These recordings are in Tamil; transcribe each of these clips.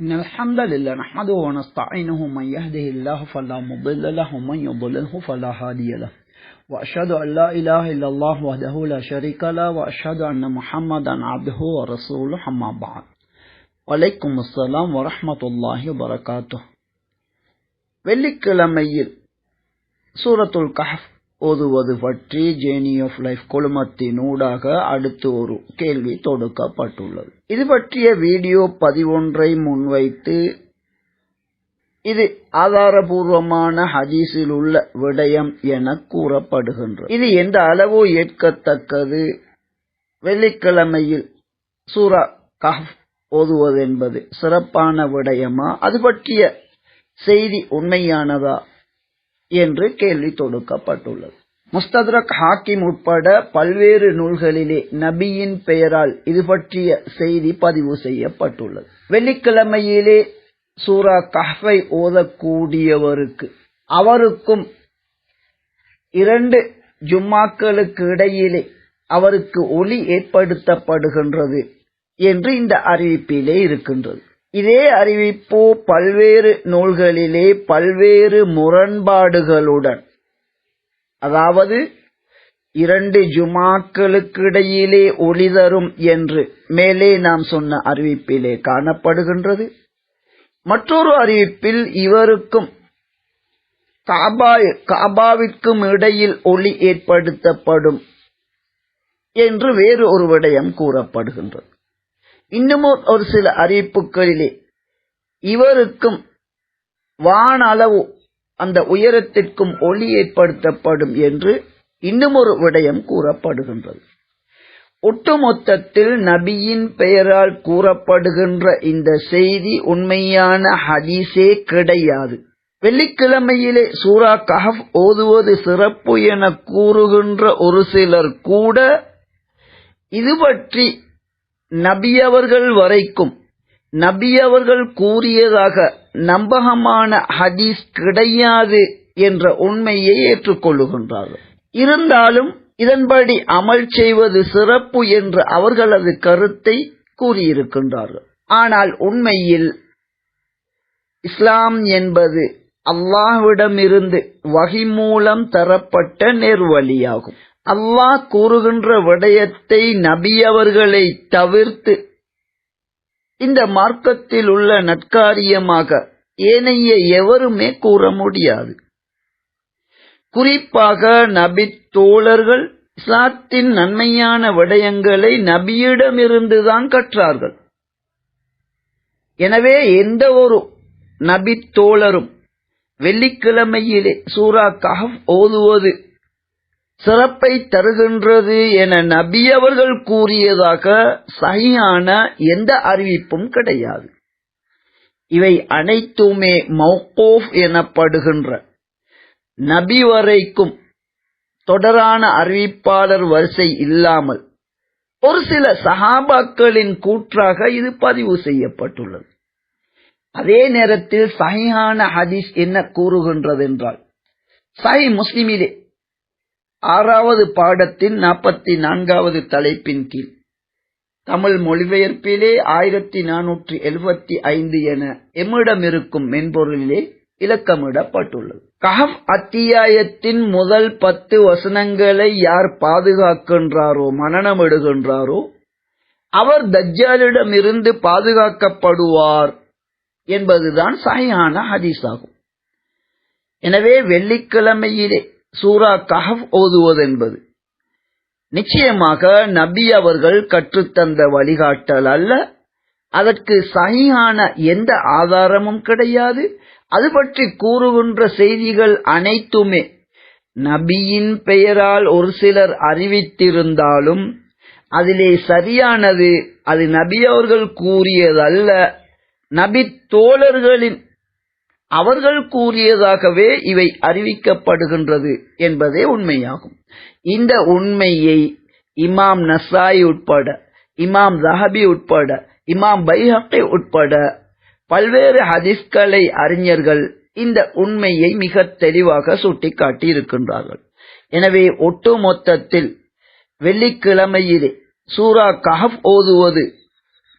إن الحمد لله نحمده ونستعينه من يهده الله فلا مضل له ومن يضلله فلا هادي له. وأشهد أن لا إله إلا الله وحده لا شريك له وأشهد أن محمدا عبده ورسوله أما بعد. ورحمة الله وبركاته. வரகாத்து வெள்ளிக்கிழமையில் سورة الكهف ஓதுவது பற்றி ஜேர்னி ஆஃப் லைஃப் குழுமத்தின் ஊடாக அடுத்து ஒரு கேள்வி தொடுக்கப்பட்டுள்ளது. இது பற்றிய வீடியோ பதிவொன்றை முன்வைத்து இது ஆதாரபூர்வமான ஹதீஸில் உள்ள விடயம் என கூறப்படுகின்றது. இது எந்த அளவு ஏற்கத்தக்கது. வெள்ளிக்கிழமையில் சூரா கஹ் ஓதுவது என்பது சிறப்பான விடயமா? அது பற்றிய செய்தி உண்மையானதா? என்று கேள்வி தொடுக்கப்பட்டுள்ளது. முஸ்தத்ரக் ஹாக்கிம் உட்பட பல்வேறு நூல்களிலே நபியின் பெயரால் இது பற்றிய செய்தி பதிவு செய்யப்பட்டுள்ளது. வெள்ளிக்கிழமையிலே சூரா கஹ்வை ஓதக்கூடியவருக்கு அவருக்கும் இரண்டு ஜும்மாக்களுக்கு இடையிலே அவருக்கு ஒளி ஏற்படுத்தப்படுகின்றது என்று இந்த அறிவிப்பிலே இருக்கின்றது. இதே அறிவிப்பு பல்வேறு நூல்களிலே பல்வேறு முரண்பாடுகளுடன். அதாவது இரண்டு ஜுமாக்களுக்கிடையிலே ஒளி தரும் என்று மேலே நாம் சொன்ன அறிவிப்பிலே காணப்படுகின்றது. மற்றொரு அறிவிப்பில் இவருக்கும் காபா காபாவிற்கும் இடையில் ஒளி ஏற்படுத்தப்படும் என்று வேறு ஒரு விடயம் கூறப்படுகின்றது. இன்னமும் ஒரு சில அறிவிப்புகளிலே இவருக்கும் வானளவு அந்த உயரத்திற்கும் ஒளி ஏற்படுத்தப்படும் என்று இன்னும் ஒரு விடயம் கூறப்படுகின்றது. ஒட்டுமொத்தத்தில் நபியின் பெயரால் கூறப்படுகின்ற இந்த செய்தி உண்மையான ஹதீஸே கிடையாது. வெள்ளிக்கிழமையிலே சூரா கஹப் ஓதுவது சிறப்பு என கூறுகின்ற ஒரு சிலர் கூட இது பற்றி நபியவர்கள் வரைக்கும் நபியவர்கள் கூறியதாக நம்பகமான ஹதீஸ் கிடையாது என்ற உண்மையை ஏற்றுக்கொள்ளுகின்றார்கள். இருந்தாலும் இதன்படி அமல் செய்வது சிறப்பு என்று அவர்களது கருத்தை கூறியிருக்கின்றார்கள். ஆனால் உண்மையில் இஸ்லாம் என்பது அல்லாஹ்விடமிருந்து வகி மூலம் தரப்பட்ட நேர்வழியாகும். அல்லாஹ் கூறுகின்ற விடயத்தை நபியவர்களை தவிர்த்து இந்த மார்க்கத்தில் உள்ள நற்காரியமாக ஏனைய எவருமே கூற முடியாது. குறிப்பாக நபி தோழர்கள் இஸ்லாத்தின் நன்மையான விடயங்களை நபியிடமிருந்துதான் கற்றார்கள். எனவே எந்த ஒரு நபி தோழரும் வெள்ளிக்கிழமையிலே சூரா கஹப் ஓதுவது சிறப்பை தருகின்றது என நபி அவர்கள் கூறியதாக சகியான எந்த அறிவிப்பும் கிடையாது. இவை அனைத்துமே மௌகோஃப் எனப்படுகின்ற நபி வரைக்கும் தொடரான அறிவிப்பாளர் வரிசை இல்லாமல் ஒரு சில சஹாபாக்களின் கூற்றாக இது பதிவு செய்யப்பட்டுள்ளது. அதே நேரத்தில் சஹிஹான ஹதீஸ் என்ன கூறுகின்றது என்றால் சஹி முஸ்லிமிலே ஆறாவது பாடத்தின் நாற்பத்தி நான்காவது தலைப்பின் கீழ். தமிழ் மொழிபெயர்ப்பிலே ஆயிரத்தி நானூற்றி எழுபத்தி ஐந்து என எம்மிடமிருக்கும் மென்பொருளிலே இலக்கமிடப்பட்டுள்ளது. கஹப் அத்தியாயத்தின் முதல் பத்து வசனங்களை யார் பாதுகாக்கின்றாரோ மனநமிடுகின்றாரோ அவர் தஜ்ஜாலிடமிருந்து பாதுகாக்கப்படுவார் என்பதுதான் சாயான ஹதீஸ் ஆகும் எனவே வெள்ளிக்கிழமையிலே சூரா கஹப் ஓதுவதென்பது. நிச்சயமாக நபி அவர்கள் கற்றுத்தந்த வழிகாட்டல் அல்ல. அதற்கு சகியான எந்த ஆதாரமும் கிடையாது. அது பற்றி கூறுகின்ற செய்திகள் அனைத்துமே நபியின் பெயரால் ஒரு சிலர் அறிவித்திருந்தாலும் அதிலே சரியானது அது நபி அவர்கள் கூறியதல்ல. நபி தோழர்களின் அவர்கள் கூறியதாகவே இவை அறிவிக்கப்படுகின்றது என்பதே உண்மையாகும். இந்த உண்மையை இமாம் நசாய் உட்பட இமாம் ரஹபி உட்பட இமாம் பைஹக்கை உட்பட பல்வேறு ஹதிஸ்களை அறிஞர்கள் இந்த உண்மையை மிக தெளிவாக சுட்டிக்காட்டி இருக்கின்றார்கள் எனவே ஒட்டு மொத்தத்தில் வெள்ளிக்கிழமையிலே சூரா கஹப் ஓதுவது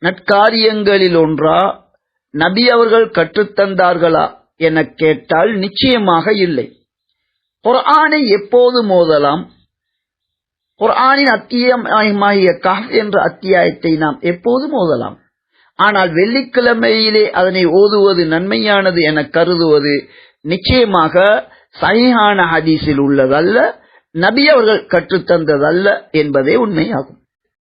நட்காரியங்களில் ஒன்றா நபி அவர்கள் கற்றுத்தந்தார்களா? என கேட்டால் நிச்சயமாக இல்லை. குர்ஆனை எப்போது மோதலாம்? குர்ஆனின் அத்தியமாகிய காஃப் என்ற அத்தியாயத்தை நாம் எப்போது மோதலாம்? ஆனால் வெள்ளிக்கிழமையிலே அதனை ஓதுவது நன்மையானது என கருதுவது நிச்சயமாக சஹீஹான ஹதீஸில் உள்ளதல்ல நபி அவர்கள் கற்றுத்தந்ததல்ல என்பதே உண்மையாகும்.